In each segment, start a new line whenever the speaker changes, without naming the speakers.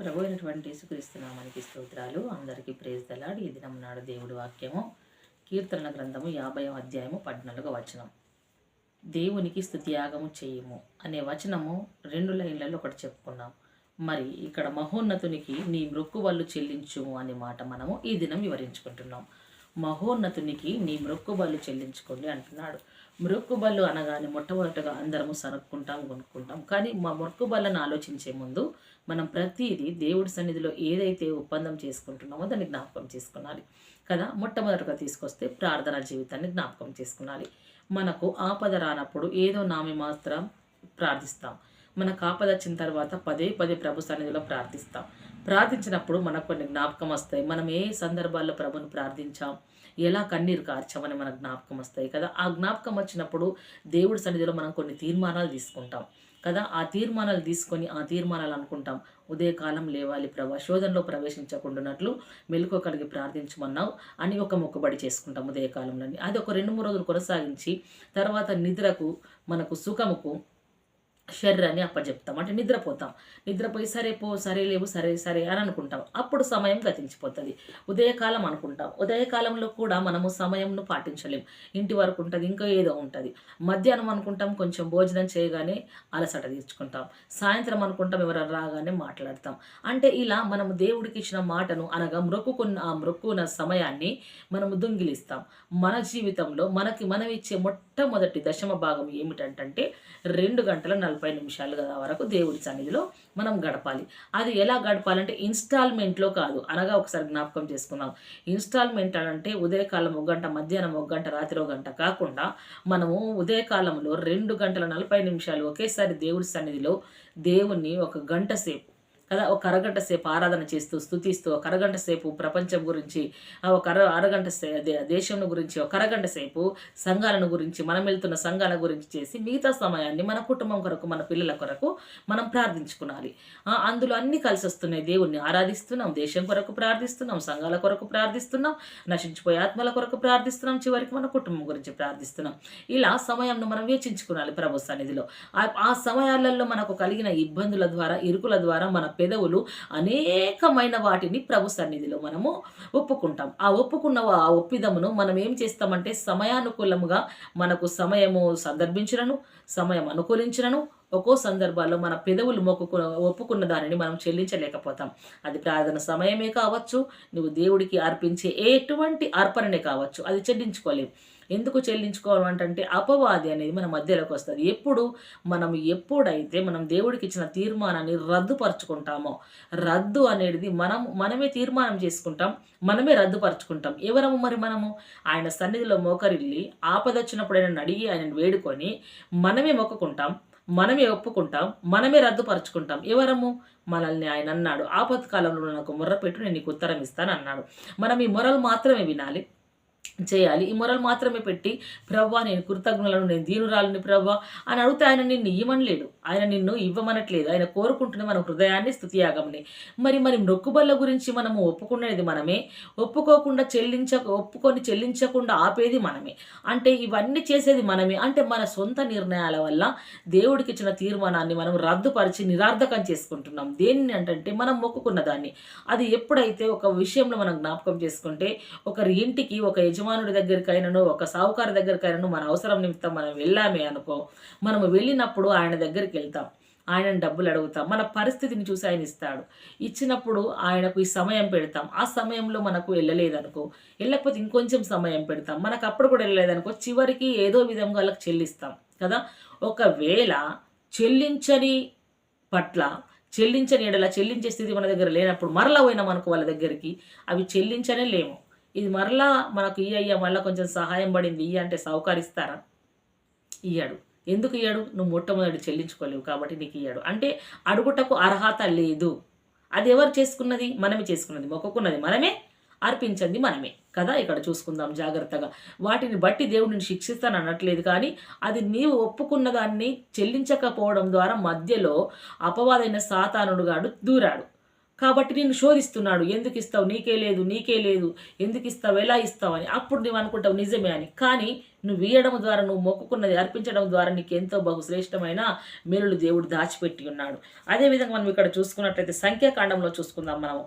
ప్రభు అయినటువంటి యేసుక్రీస్తునామానికి స్తోత్రాలు. అందరికీ ప్రేజ్ దలాడు ఈ దినం నాడు దేవుడి వాక్యము కీర్తన గ్రంథము యాభై అధ్యాయము పద్నాలుగో వచనం. దేవునికి స్థుతియాగము చేయము అనే వచనము రెండు లైన్లలో ఒకటి చెప్పుకున్నాం. మరి ఇక్కడ మహోన్నతునికి నీ మృక్కుబళ్ళు చెల్లించుము అనే మాట మనము ఈ దినం వివరించుకుంటున్నాం. మహోన్నతునికి నీ మృక్కుబళ్ళు చెల్లించుకోండి అంటున్నాడు. మృక్కుబళ్ళు అనగానే మొట్టమొదటగా అందరము సనుక్కుంటాం కొనుక్కుంటాం కానీ మా మొక్కుబళ్ళను ఆలోచించే ముందు మనం ప్రతిదీ దేవుడి సన్నిధిలో ఏదైతే ఒప్పందం చేసుకుంటున్నామో దాన్ని జ్ఞాపకం చేసుకున్నాలి కదా? మొట్టమొదటిగా తీసుకొస్తే ప్రార్థన జీవితాన్ని జ్ఞాపకం చేసుకున్నాలి మనకు ఆపద రానప్పుడు ఏదో నామి మాత్రం ప్రార్థిస్తాం. మనకు ఆపద వచ్చిన తర్వాత పదే పదే ప్రభు సన్నిధిలో ప్రార్థిస్తాం. ప్రార్థించినప్పుడు మనకు కొన్ని జ్ఞాపకం వస్తాయి. మనం ఏ సందర్భాల్లో ప్రభుని ప్రార్థించాం? ఎలా కన్నీరు కార్చమని మనకు జ్ఞాపకం వస్తాయి కదా? ఆ జ్ఞాపకం వచ్చినప్పుడు దేవుడి సన్నిధిలో మనం కొన్ని తీర్మానాలు తీసుకుంటాం కదా? ఆ తీర్మానాలు తీసుకొని ఆ తీర్మానాలు అనుకుంటాం. ఉదయకాలం లేవాలి ప్రభా శోధనలో ప్రవేశించకుండానట్లు మెలకు కలిగి ప్రార్థించమన్నావు అని ఒక మొక్కుబడి చేసుకుంటాం ఉదయకాలంలో అది ఒక రెండు మూడు రోజులు కొనసాగించి తర్వాత నిద్రకు మనకు సుఖముకు శరీరాన్ని అప్పచెప్తాం అంటే నిద్రపోతాం. నిద్రపోయి సరే పో సరే లేవు సరే సరే అని అనుకుంటాం. అప్పుడు సమయం గతించిపోతుంది. ఉదయకాలం అనుకుంటాం. ఉదయకాలంలో కూడా మనము సమయంను పాటించలేం. ఇంటి వరకు ఉంటుంది ఇంకా ఏదో ఉంటుంది. మధ్యాహ్నం అనుకుంటాం కొంచెం భోజనం చేయగానే అలసట తీర్చుకుంటాం. సాయంత్రం అనుకుంటాం ఎవరైనా రాగానే మాట్లాడతాం. అంటే ఇలా మనము దేవుడికి ఇచ్చిన మాటను అనగా మ్రొక్కుకున్న ఆ మ్రొక్కున్న సమయాన్ని మనము దొంగిలిస్తాం. మన జీవితంలో మనకి మనం ఇచ్చే మొట్టమొదటి దశమ భాగం ఏమిటంటే రెండు గంటల నలభై నిమిషాలు వరకు దేవుడి సన్నిధిలో మనం గడపాలి. అది ఎలా గడపాలంటే ఇన్స్టాల్మెంట్లో కాదు. అనగా ఒకసారి జ్ఞాపకం చేసుకుందాం. ఇన్స్టాల్మెంట్ అంటే ఉదయకాలం ఒక గంట మధ్యాహ్నం ఒక గంట రాత్రి ఒక గంట కాకుండా మనము ఉదయకాలంలో రెండు గంటల నలభై నిమిషాలు ఒకేసారి దేవుడి సన్నిధిలో దేవుణ్ణి ఒక గంట సేపు కదా? ఒక అరగంట సేపు ఆరాధన చేస్తూ స్థుతిస్తూ ఒక అరగంట సేపు ప్రపంచం గురించి ఒక అర అరగంట సే దే- దేశం గురించి ఒక అరగంట సేపు సంఘాలను గురించి మనం వెళ్తున్న సంఘాల గురించి చేసి మిగతా సమయాన్ని మన కుటుంబం కొరకు మన పిల్లల కొరకు మనం ప్రార్థించుకోవాలి అందులో అన్ని కలిసి వస్తున్నాయి. దేవుణ్ణి ఆరాధిస్తున్నాం దేశం కొరకు ప్రార్థిస్తున్నాం సంఘాల కొరకు ప్రార్థిస్తున్నాం నశించిపోయే ఆత్మల కొరకు ప్రార్థిస్తున్నాం చివరికి మన కుటుంబం గురించి ప్రార్థిస్తున్నాం. ఇలా సమయంను మనం వేచించుకోవాలి ప్రభు సన్నిధిలో. ఆ- ఆ సమయాలలో మనకు కలిగిన ఇబ్బందుల ద్వారా ఇరుకుల ద్వారా మన పెదవులు అనేకమైన వాటిని ప్రభు సన్నిధిలో మనము ఒప్పుకుంటాం. ఆ ఒప్పుకున్న ఆ ఒప్పిదమును మనం ఏం చేస్తామంటే సమయానుకూలముగా మనకు సమయము సందర్భించినను సమయం అనుకూలించినను ఒక్కో సందర్భాల్లో మన పెదవులు మొక్కుకు ఒప్పుకున్న దానిని మనం చెల్లించలేకపోతాం. అది ప్రార్థన సమయమే కావచ్చు నువ్వు దేవుడికి అర్పించే ఎటువంటి అర్పణనే కావచ్చు అది చెల్లించుకోలేము ఎందుకు చెల్లించుకోవాలంటే అపవాది అనేది మన మధ్యలోకి వస్తుంది. ఎప్పుడు మనం ఎప్పుడైతే మనం దేవుడికి ఇచ్చిన తీర్మానాన్ని రద్దుపరుచుకుంటామో రద్దు అనేది మనం మనమే తీర్మానం చేసుకుంటాం మనమే రద్దుపరుచుకుంటాం. ఎవరము మరి మనము? ఆయన సన్నిధిలో మోకరిల్లి ఆపదొచ్చినప్పుడు ఆయన అడిగి ఆయనను వేడుకొని మనమే మొక్కుకుంటాం మనమే ఒప్పుకుంటాం మనమే రద్దుపరుచుకుంటాం. ఎవరము? మనల్ని ఆయన అన్నాడు. ఆపత్కాలంలో నాకు మొర్ర పెట్టు నేను నీకు ఉత్తరం ఇస్తాను అన్నాడు మనం ఈ మొరలు మాత్రమే వినాలి. చేయాలి. ఈ మొరలు మాత్రమే పెట్టి ప్రవ్వా నేను కృతజ్ఞులను నేను దీనురాలని ప్రవ్వా అని అడిగితే నేను నిన్ను ఇవ్వమనలేడు ఆయన నిన్ను ఇవ్వమనట్లేదు. ఆయన కోరుకుంటున్న మన హృదయాన్ని స్థుతియాగమని మరి మరి మొక్కుబళ్ళ గురించి మనము ఒప్పుకునేది మనమే? ఒప్పుకోకుండా చెల్లించ ఒప్పుకొని చెల్లించకుండా ఆపేది మనమే? అంటే ఇవన్నీ చేసేది మనమే. అంటే మన సొంత నిర్ణయాల వల్ల దేవుడికి ఇచ్చిన తీర్మానాన్ని మనం రద్దుపరిచి నిరార్థకం చేసుకుంటున్నాం. దేన్ని అంటే మనం మొక్కుకున్న దాన్ని. అది ఎప్పుడైతే ఒక విషయంలో మనం జ్ఞాపకం చేసుకుంటే ఒకరి ఇంటికి ఒక యజమానుడి దగ్గరికైనాను ఒక సాహుకారు దగ్గరికైనాను మన అవసరం నిమిత్తం మనం వెళ్ళామే అనుకో మనము వెళ్ళినప్పుడు ఆయన దగ్గరికి వెళ్తాం ఆయన డబ్బులు అడుగుతాం. మన పరిస్థితిని చూసి ఆయన ఇస్తాడు. ఇచ్చినప్పుడు ఆయనకు ఈ సమయం పెడతాం. ఆ సమయంలో మనకు వెళ్ళలేదనుకో వెళ్ళకపోతే ఇంకొంచెం సమయం పెడతాం. మనకు అప్పుడు కూడా వెళ్ళలేదనుకో చివరికి ఏదో విధంగా వాళ్ళకి చెల్లిస్తాం. కదా? ఒకవేళ చెల్లించని పట్ల చెల్లించని ఎడల చెల్లించే స్థితి మన దగ్గర లేనప్పుడు మరలా పోయినాం అనుకో వాళ్ళ దగ్గరికి అవి చెల్లించనే లేము ఇది మరలా మనకు ఇయ్య అయ్యా మళ్ళీ కొంచెం సహాయం పడింది ఇయ్య అంటే సౌకరిస్తారా ఇయ్యాడు. ఎందుకు ఇయ్యాడు? నువ్వు మొట్టమొదటి చెల్లించుకోలేవు కాబట్టి నీకు ఇయ్యాడు. అంటే అడుగుటకు అర్హత లేదు. అది ఎవరు చేసుకున్నది? మనమే చేసుకున్నది. మొక్కుకున్నది మనమే అర్పించింది మనమే. కదా ఇక్కడ చూసుకుందాం జాగ్రత్తగా. వాటిని బట్టి దేవుడిని శిక్షిస్తాను అనట్లేదు కానీ అది నీవు ఒప్పుకున్న దాన్ని చెల్లించకపోవడం ద్వారా మధ్యలో అపవాదైన సాతానుడు గాడు దూరాడు. కాబట్టి నిన్ను శోధిస్తున్నాడు. ఎందుకు ఇస్తావు? నీకే లేదు నీకే లేదు. ఎందుకు ఇస్తావు? ఎలా ఇస్తావు అని. అప్పుడు నువ్వు అనుకుంటావు నిజమే అని. కానీ నువ్వు ఇయ్యడం ద్వారా నువ్వు మొక్కుకున్నది అర్పించడం ద్వారా నీకు ఎంతో బహుశ్రేష్టమైన మేలులు దేవుడు దాచిపెట్టి ఉన్నాడు. అదేవిధంగా మనం ఇక్కడ చూసుకున్నట్లయితే సంఖ్యాకాండంలో చూసుకుందాం మనము.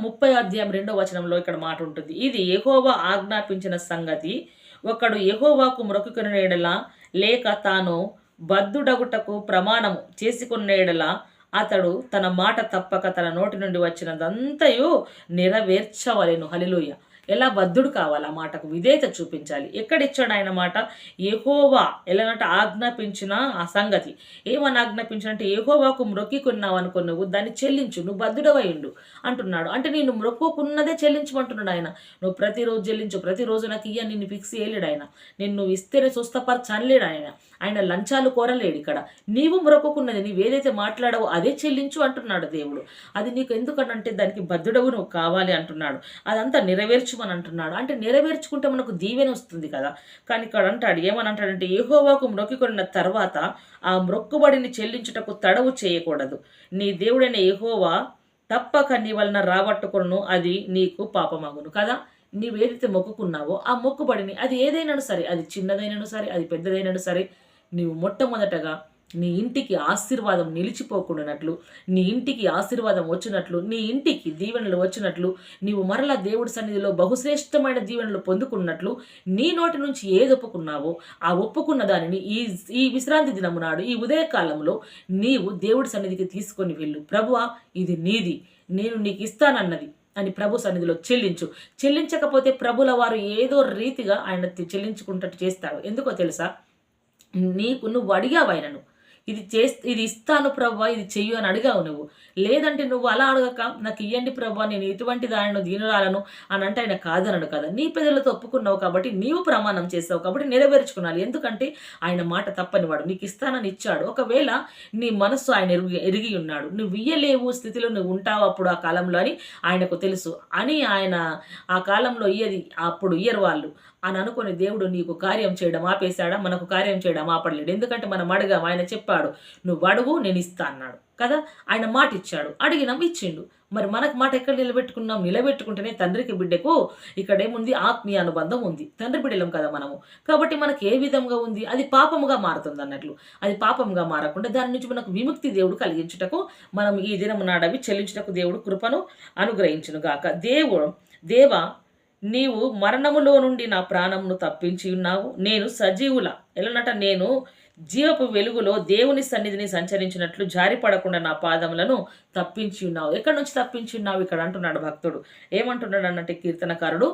ముప్పై అధ్యాయం రెండో వచనంలో ఇక్కడ మాట ఉంటుంది. ఇది ఎహోవా ఆజ్ఞాపించిన సంగతి. ఒకడు ఎహోవాకు మొక్కుకున్న ఎడల లేక తాను బద్దుడగుటకు ప్రమాణము చేసుకున్న ఎడల అతడు తన మాట తప్పక తన నోటి నుండి వచ్చినదంతయు నెరవేర్చవలేను. హలిలోయ ఎలా బద్ధుడు కావాలి? ఆ మాటకు విధేయత చూపించాలి. ఎక్కడిచ్చాడు ఆయన మాట? ఏహోవా ఎలానంటే ఆజ్ఞాపించిన ఆ సంగతి. ఏమని ఆజ్ఞాపించినంటే ఏహోవాకు మ్రొక్కికున్నావు అనుకో నువ్వు దాన్ని చెల్లించు నువ్వు బద్ధుడవైండు అంటున్నాడు. అంటే నేను మ్రొక్కుకున్నదే చెల్లించమంటున్నాడు ఆయన. నువ్వు ప్రతిరోజు చెల్లించు ప్రతిరోజు నాకు ఇయ్య నిన్ను ఫిక్స్ చేయలేడు ఆయన. నిన్ను నువ్వు ఇస్తేనే స్వస్థపరచనలేడు ఆయన. ఆయన లంచాలు కోరలేడు ఇక్కడ. నీవు మొరకున్నది నీవు ఏదైతే మాట్లాడావో అదే చెల్లించు అంటున్నాడు దేవుడు. అది నీకు ఎందుకనంటే దానికి బద్ధుడవు నువ్వు కావాలి అంటున్నాడు. అదంతా నెరవేర్చుమని అంటున్నాడు. అంటే నెరవేర్చుకుంటే మనకు దీవెన వస్తుంది కదా. కానీ ఇక్కడ అంటాడు ఏమని అంటాడంటే ఏహోవాకు మ్రొక్కికొన్న తర్వాత ఆ మ్రొక్కుబడిని చెల్లించుటకు తడవు చేయకూడదు. నీ దేవుడైన ఏహోవా తప్పక నీ వలన రాబట్టుకును అది నీకు పాపమగును కదా. నీవేదైతే మొక్కుకున్నావో ఆ మొక్కుబడిని అది ఏదైనా సరే అది చిన్నదైనను సరే అది పెద్దదైనను సరే నీవు మొట్టమొదటగా నీ ఇంటికి ఆశీర్వాదం నిలిచిపోకుండానట్లు నీ ఇంటికి ఆశీర్వాదం వచ్చినట్లు నీ ఇంటికి దీవెనలు వచ్చినట్లు నీవు మరలా దేవుడి సన్నిధిలో బహుశ్రేష్టమైన దీవెనలు పొందుకున్నట్లు నీ నోటి నుంచి ఏది ఒప్పుకున్నావో ఆ ఒప్పుకున్న దానిని ఈ ఈ విశ్రాంతి దినము నాడు ఈ ఉదయకాలంలో నీవు దేవుడి సన్నిధికి తీసుకొని వెళ్ళు. ప్రభువా ఇది నీది. నేను నీకు ఇస్తానన్నది అని ప్రభు సన్నిధిలో చెల్లించు. చెల్లించకపోతే ప్రభుల వారు ఏదో రీతిగా ఆయన చెల్లించుకుంటట్టు చేస్తారు ఎందుకో తెలుసా? నీకు నువ్వు అడిగావు ఆయనను. ఇది చేస్తే ఇది ఇస్తాను ప్రవ్వా ఇది చెయ్యు అని అడిగావు నువ్వు. లేదంటే నువ్వు అలా అడగక నాకు ఇయ్యండి ప్రవ్వా నేను ఇటువంటి దానిని దీనురాలను అని అంటే ఆయన కాదనడు కదా. నీ పెదలతో ఒప్పుకున్నావు కాబట్టి నీవు ప్రమాణం చేస్తావు కాబట్టి నెరవేర్చుకున్నాను. ఎందుకంటే ఆయన మాట తప్పని వాడు. నీకు ఇస్తానని ఇచ్చాడు. ఒకవేళ నీ మనస్సు ఆయన ఎరిగి ఎరిగి ఉన్నాడు. నువ్వు ఇయ్యలేవు స్థితిలో నువ్వు ఉంటావు అప్పుడు ఆ కాలంలో అని ఆయనకు తెలుసు. అని ఆయన ఆ కాలంలో ఇయ్యది అప్పుడు ఇయ్యరు వాళ్ళు. అని అనుకుని దేవుడు నీకు కార్యం చేయడం ఆపేశాడా? మనకు కార్యం చేయడం ఆపడలేడు. ఎందుకంటే మనం అడగాం ఆయన చెప్పాడు. నువ్వు అడుగు నేను ఇస్తా అన్నాడు. కదా? ఆయన మాట ఇచ్చాడు అడిగినాం ఇచ్చిండు మరి మనకు మాట ఎక్కడ నిలబెట్టుకున్నాం? నిలబెట్టుకుంటేనే తండ్రికి బిడ్డకు ఇక్కడేముంది? ఆత్మీయ అనుబంధం ఉంది. తండ్రి బిడ్డలం కదా మనము. కాబట్టి మనకి ఏ విధంగా ఉంది? అది పాపముగా మారుతుంది అన్నట్లు. అది పాపముగా మారకుండా దాని నుంచి మనకు విముక్తి దేవుడు కలిగించుటకు మనం ఈ దినం నాడవి చెల్లించుటకు దేవుడు కృపను అనుగ్రహించును గాక. దేవుడు దేవ నీవు మరణములో నుండి నా ప్రాణమును తప్పించి ఉన్నావు. నేను సజీవుల. ఎలానట నేను జీవపు వెలుగులో దేవుని సన్నిధిని సంచరించినట్లు జారిపడకుండా నా పాదములను తప్పించి ఉన్నావు. ఎక్కడి నుంచి తప్పించి ఉన్నావు? ఇక్కడ అంటున్నాడు భక్తుడు. ఏమంటున్నాడు అన్నట్టు కీర్తనకారుడు?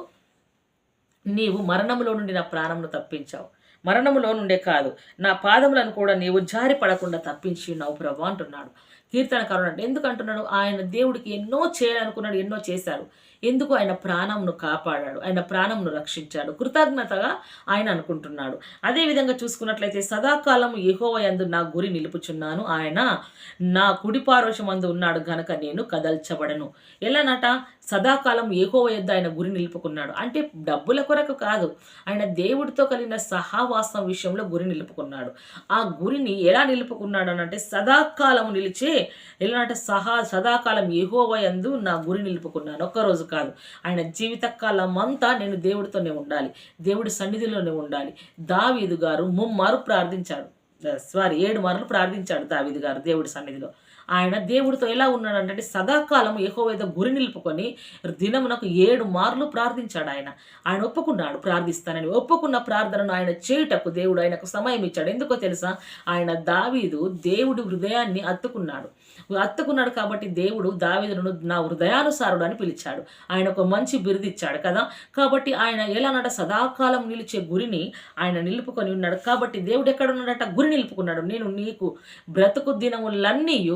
నీవు మరణములో నుండి నా ప్రాణమును తప్పించావు. మరణములో నుండే కాదు నా పాదములను కూడా నీవు జారి పడకుండా తప్పించి ఉన్నావు ప్రభు అంటున్నాడు. కీర్తనకారుడు అంటే ఎందుకంటున్నాడు ఆయన దేవుడికి ఎన్నో చేయాలనుకున్నాడు ఎన్నో చేశారు ఎందుకు ఆయన ప్రాణంను కాపాడాడు? ఆయన ప్రాణంను రక్షించాడు. కృతజ్ఞతగా ఆయన అనుకుంటున్నాడు. అదేవిధంగా చూసుకున్నట్లయితే సదాకాలం యెహోవా యందు నా గురి నిలుపుచున్నాను. ఆయన నా కుడి అందు ఉన్నాడు గనక నేను కదల్చబడను. ఎలానట? సదాకాలం ఏహోవ యొద్ద ఆయన గురి నిలుపుకున్నాడు. అంటే డబ్బుల కొరకు కాదు. ఆయన దేవుడితో కలిగిన సహావాసం విషయంలో గురి నిలుపుకున్నాడు. ఆ గురిని ఎలా నిలుపుకున్నాడు అని అంటే సదాకాలం నిలిచే ఎలా అంటే సహా సదాకాలం ఏహోవ యందు నా గురి నిలుపుకున్నాను. ఒక్కరోజు కాదు. ఆయన జీవితకాలం అంతా నేను దేవుడితోనే ఉండాలి. దేవుడి సన్నిధిలోనే ఉండాలి. దావీదు గారు ముమ్మారు ప్రార్థించాడు. సారీ ఏడు మార్లు ప్రార్థించాడు దావీదు గారు దేవుడి సన్నిధిలో. ఆయన దేవుడితో ఎలా ఉన్నాడు అంటే సదాకాలం ఏహోవేద గురి నిలుపుకొని దినమునకు ఏడు మార్లు ప్రార్థించాడు ఆయన. ఆయన ఒప్పుకున్నాడు ప్రార్థిస్తానని ఒప్పుకున్న ప్రార్థనను ఆయన చేయుటకు దేవుడు ఆయనకు సమయం ఇచ్చాడు. ఎందుకో తెలుసా? ఆయన దావీదు దేవుడి హృదయాన్ని అత్తుకున్నాడు. అత్తుకున్నాడు కాబట్టి దేవుడు దావీదును నా హృదయానుసారుడు అని పిలిచాడు. ఆయన ఒక మంచి బిరుదిచ్చాడు కదా? కాబట్టి ఆయన ఎలానట సదాకాలం నిలిచే గురిని ఆయన నిలుపుకొని ఉన్నాడు. కాబట్టి దేవుడు ఎక్కడ ఉన్నాడట? గురి నిలుపుకున్నాడు. నేను నీకు బ్రతుకు దినములన్నీ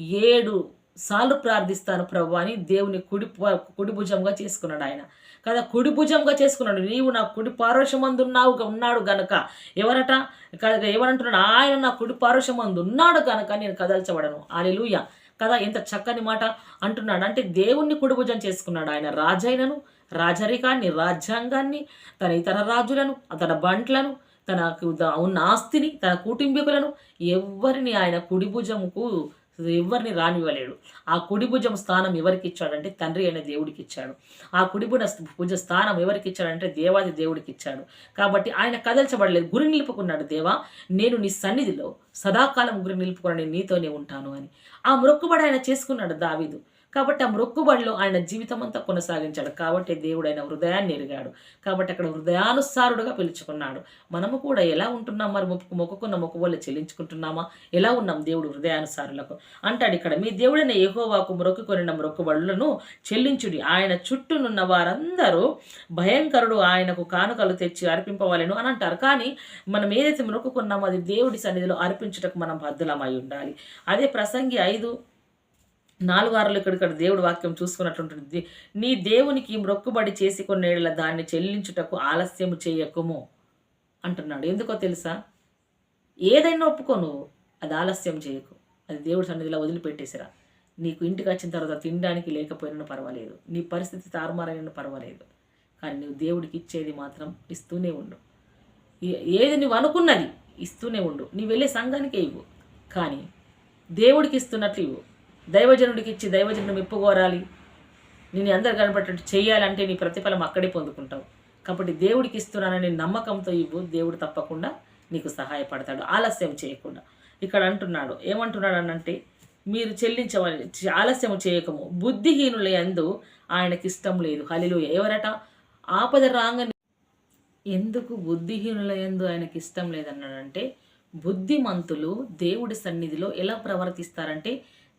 ఏడు సార్లు ప్రార్థిస్తాను ప్రభు అని దేవుని కుడి ప- కుడి భుజంగా చేసుకున్నాడు ఆయన. కదా కుడి భుజంగా చేసుకున్నాడు. నీవు నా కుడి పారోషమందు ఉన్నావు ఉన్నాడు గనక. ఎవరట? కదా ఎవరంటున్నాడు? ఆయన నా కుడి పారోషమందు ఉన్నాడు గనక నేను కదల్చబడను. అలెలుయ కదా ఎంత చక్కని మాట అంటున్నాడు. అంటే దేవుణ్ణి కుడిభుజం చేసుకున్నాడు ఆయన. రాజైనను రాజరికాన్ని రాజ్యాంగాన్ని తన ఇతర రాజులను తన బంట్లను తనకు ఉన్న ఆస్తిని తన కుటుంబీకులను ఎవరిని ఆయన కుడి భుజముకు ఎవరిని రానివ్వలేడు. ఆ కుడి భుజం స్థానం ఎవరికి ఇచ్చాడంటే తండ్రి అయిన దేవుడికి ఇచ్చాడు. ఆ కుడి భుజ స్థానం ఎవరికి ఇచ్చాడంటే దేవాది దేవుడికి ఇచ్చాడు. కాబట్టి ఆయన కదల్చబడలేదు. గురి నిలుపుకున్నాడు. దేవా నేను నీ సన్నిధిలో సదాకాలం గురి నిలుపుకున్నాను నీతోనే ఉంటాను అని. ఆ మొక్కుబడి ఆయన చేసుకున్నాడు దావీదు. కాబట్టి ఆ మొక్కుబడిలో ఆయన జీవితం అంతా కొనసాగించాడు. కాబట్టి దేవుడు ఆయన హృదయాన్ని ఎరిగాడు. కాబట్టి అక్కడ హృదయానుసారుడుగా పిలుచుకున్నాడు. మనము కూడా ఎలా ఉంటున్నాం? మరి మొక్కు మొక్కుకున్న మొక్కుబడులు చెల్లించుకుంటున్నామా? ఎలా ఉన్నాం దేవుడు హృదయానుసారులకు? అంటాడు ఇక్కడ మీ దేవుడైన యెహోవాకు మొక్కుకొనిన మొక్కుబడులను చెల్లించుడి. ఆయన చుట్టూనున్న వారందరూ భయంకరుడు ఆయనకు కానుకలు తెచ్చి అర్పింపవాలను అని అంటారు. కానీ మనం ఏదైతే మొక్కుకున్నామో అది దేవుడి సన్నిధిలో అర్పించుటకు మనం బద్దులమై ఉండాలి. అదే ప్రసంగి ఐదు నాలుగు ఆరులు ఇక్కడ ఇక్కడ దేవుడు వాక్యం చూసుకున్నట్టుంటుంది. నీ దేవునికి మొక్కుబడి చేసి కొన్నేళ్ళ దాన్ని చెల్లించుటకు ఆలస్యము చేయకుము అంటున్నాడు. ఎందుకో తెలుసా? ఏదైనా ఒప్పుకో నువ్వు అది ఆలస్యం చేయకు. అది దేవుడి సన్నిధిలో వదిలిపెట్టేసిరా. నీకు ఇంటికి వచ్చిన తర్వాత తినడానికి లేకపోయినా పర్వాలేదు. నీ పరిస్థితి తారుమారైనా పర్వాలేదు. కానీ నువ్వు దేవుడికి ఇచ్చేది మాత్రం ఇస్తూనే ఉండు. ఏది నువ్వు అనుకున్నది ఇస్తూనే ఉండు. నీ వెళ్ళే సంఘానికే ఇవ్వు. కానీ దేవుడికి ఇస్తున్నట్లు ఇవ్వు. దైవజనుడికి ఇచ్చి దైవజనుడు మెప్పుకోరాలి నేను అందరు కనపడేటట్టు చేయాలంటే నీ ప్రతిఫలం అక్కడే పొందుకుంటావు. కాబట్టి దేవుడికి ఇస్తున్నానని నమ్మకంతో ఇవ్వు. దేవుడు తప్పకుండా నీకు సహాయపడతాడు. ఆలస్యం చేయకుండా. ఇక్కడ అంటున్నాడు. ఏమంటున్నాడు అనంటే మీరు చెల్లించవని ఆలస్యం చేయకము. బుద్ధిహీనుల ఎందు ఆయనకి ఇష్టం లేదు. హలిలో ఎవరట? ఆపద రాంగని ఎందుకు బుద్ధిహీనుల ఎందు ఆయనకి ఇష్టం లేదన్నాడంటే బుద్ధిమంతులు దేవుడి సన్నిధిలో ఎలా ప్రవర్తిస్తారంటే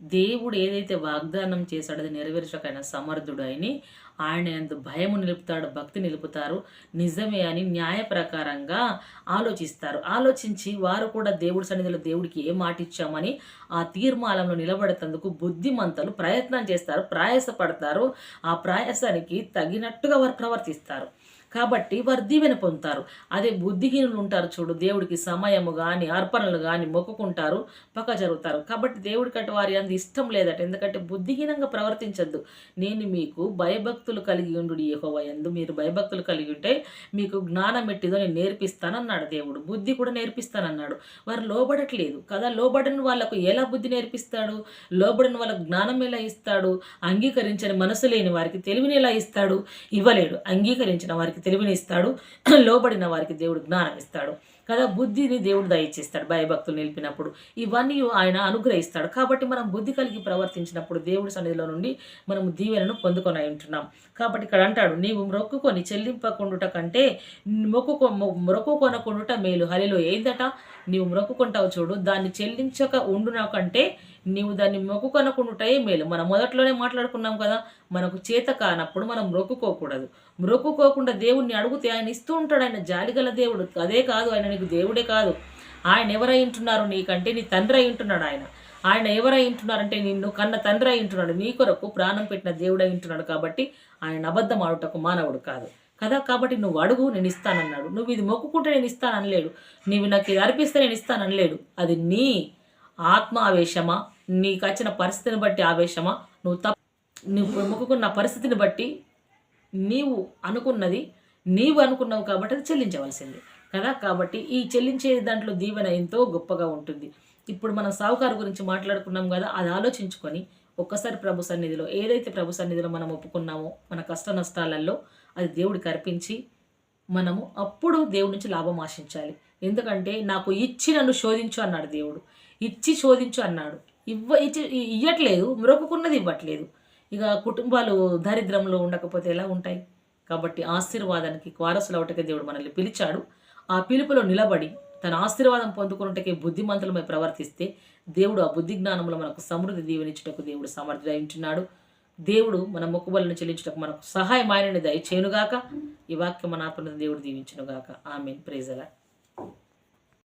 దేవుడు ఏదైతే వాగ్దానం చేశాడో అది నెరవేర్చకైన సమర్థుడు అని ఆయన ఎంత భయము నిలుపుతాడు భక్తి నిలుపుతారు. నిజమే అని న్యాయ ప్రకారంగా ఆలోచిస్తారు. ఆలోచించి వారు కూడా దేవుడి సన్నిధిలో దేవుడికి ఏ మాట ఇచ్చామని ఆ తీర్మానంలో నిలబడేందుకు బుద్ధిమంతులు ప్రయత్నం చేస్తారు ప్రయాసపడతారు. ఆ ప్రయాసానికి తగినట్టుగా వారు ప్రవర్తిస్తారు. కాబట్టి వారు దీవెన పొందుతారు. అదే బుద్ధిహీనులు ఉంటారు చూడు దేవుడికి సమయము కానీ అర్పణలు కానీ మొక్కుకుంటారు పక్క జరుగుతారు. కాబట్టి దేవుడికి అటు వారి అంత ఇష్టం లేదట. ఎందుకంటే బుద్ధిహీనంగా ప్రవర్తించద్దు. నేను మీకు భయభక్తులు కలిగి ఉండు యహోవ ఎందు మీరు భయభక్తులు కలిగి ఉంటే మీకు జ్ఞానం ఎట్టిదో నేను నేర్పిస్తానన్నాడు దేవుడు. బుద్ధి కూడా నేర్పిస్తానన్నాడు. వారు లోబడట్లేదు కదా. లోబడని వాళ్ళకు ఎలా బుద్ధి నేర్పిస్తాడు? లోబడని వాళ్ళకు జ్ఞానం ఎలా ఇస్తాడు? అంగీకరించని మనసు లేని వారికి తెలివిని ఎలా ఇస్తాడు? ఇవ్వలేడు. అంగీకరించిన వారికి తెలివిని ఇస్తాడు లోబడిన వారికి దేవుడు జ్ఞానం ఇస్తాడు. కదా బుద్ధిని దేవుడు దయచేస్తాడు భయభక్తులు నిలిపినప్పుడు. ఇవన్నీ ఆయన అనుగ్రహిస్తాడు. కాబట్టి మనం బుద్ధి కలిగి ప్రవర్తించినప్పుడు దేవుడి సన్నిధిలో నుండి మనం దీవెనను పొందుకొని ఉంటున్నాం. కాబట్టి ఇక్కడ అంటాడు నీవు మొక్కుకొని చెల్లింపకుండుట కంటే మొక్కుకో మొక్కు కొనకుండుట మేలు. హలిలో ఏందట? నీవు మొక్కుకుంటావు చూడు దాన్ని చెల్లించక ఉండున కంటే నీవు దాన్ని మొక్కుకొనకుండుటే మేలు. మనం మొదట్లోనే మాట్లాడుకున్నాం కదా మనకు చేత కానప్పుడు మనం మొక్కుకోకూడదు. మొక్కుకోకుండా దేవుణ్ణి అడిగితే ఆయన ఇస్తూ ఉంటాడు. ఆయన జాలిగల దేవుడు. అదే కాదు ఆయన నీకు దేవుడే కాదు. ఆయన ఎవరై ఉంటున్నారు నీకంటే నీ తండ్రి అయి ఉంటున్నాడు ఆయన. ఆయన ఎవరై ఉంటున్నారంటే నిన్ను కన్న తండ్రి అయి ఉంటున్నాడు. నీ కొరకు ప్రాణం పెట్టిన దేవుడై ఉంటున్నాడు కాబట్టి ఆయన అబద్ధం ఆడుటకు మానవుడు కాదు. కదా? కాబట్టి నువ్వు అడుగు నేను ఇస్తానన్నాడు. నువ్వు ఇది మొక్కుకుంటే నేను ఇస్తాననలేడు. నీవు నాకు ఇది అర్పిస్తే నేను ఇస్తాననలేడు. అది నీ ఆత్మ ఆవేశమా నీకు వచ్చిన పరిస్థితిని బట్టి ఆవేశమా? నువ్వు తప్ప నువ్వు మొక్కుకున్న పరిస్థితిని బట్టి నీవు అనుకున్నది నీవు అనుకున్నావు కాబట్టి అది చెల్లించవలసింది. కదా? కాబట్టి ఈ చెల్లించే దాంట్లో దీవెన ఎంతో గొప్పగా ఉంటుంది. ఇప్పుడు మనం సావుకారు గురించి మాట్లాడుకున్నాం కదా అది ఆలోచించుకొని ఒక్కసారి ప్రభు సన్నిధిలో ఏదైతే ప్రభు సన్నిధిలో మనం ఒప్పుకున్నామో మన కష్ట నష్టాలలో అది దేవుడికి అర్పించి మనము అప్పుడు దేవుడి నుంచి లాభం ఆశించాలి. ఎందుకంటే నాకు ఇచ్చి నన్ను శోధించు అన్నాడు దేవుడు. ఇచ్చి శోధించు అన్నాడు. ఇవ్వ ఇచ్చి ఇవ్వట్లేదు మరొకకున్నది ఇవ్వట్లేదు. ఇక కుటుంబాలు దారిద్రంలో ఉండకపోతే ఎలా ఉంటాయి? కాబట్టి ఆశీర్వాదానికి వారసులవటకే దేవుడు మనల్ని పిలిచాడు. ఆ పిలుపులో నిలబడి తన ఆశీర్వాదం పొందుకున్నటకే బుద్ధిమంతులమై ప్రవర్తిస్తే దేవుడు ఆ బుద్ధి జ్ఞానంలో మనకు సమృద్ధి దీవెనిచ్చుటకు దేవుడు సమర్థుడై ఉంటున్నాడు. దేవుడు మన మొక్కుబలను చెల్లించుటకు మనకు సహాయం ఆయనని దయచేయునుగాక. ఈ వాక్యం మన ఆత్మ దేవుడు దీవించునుగాక. ఆమె ప్రేజల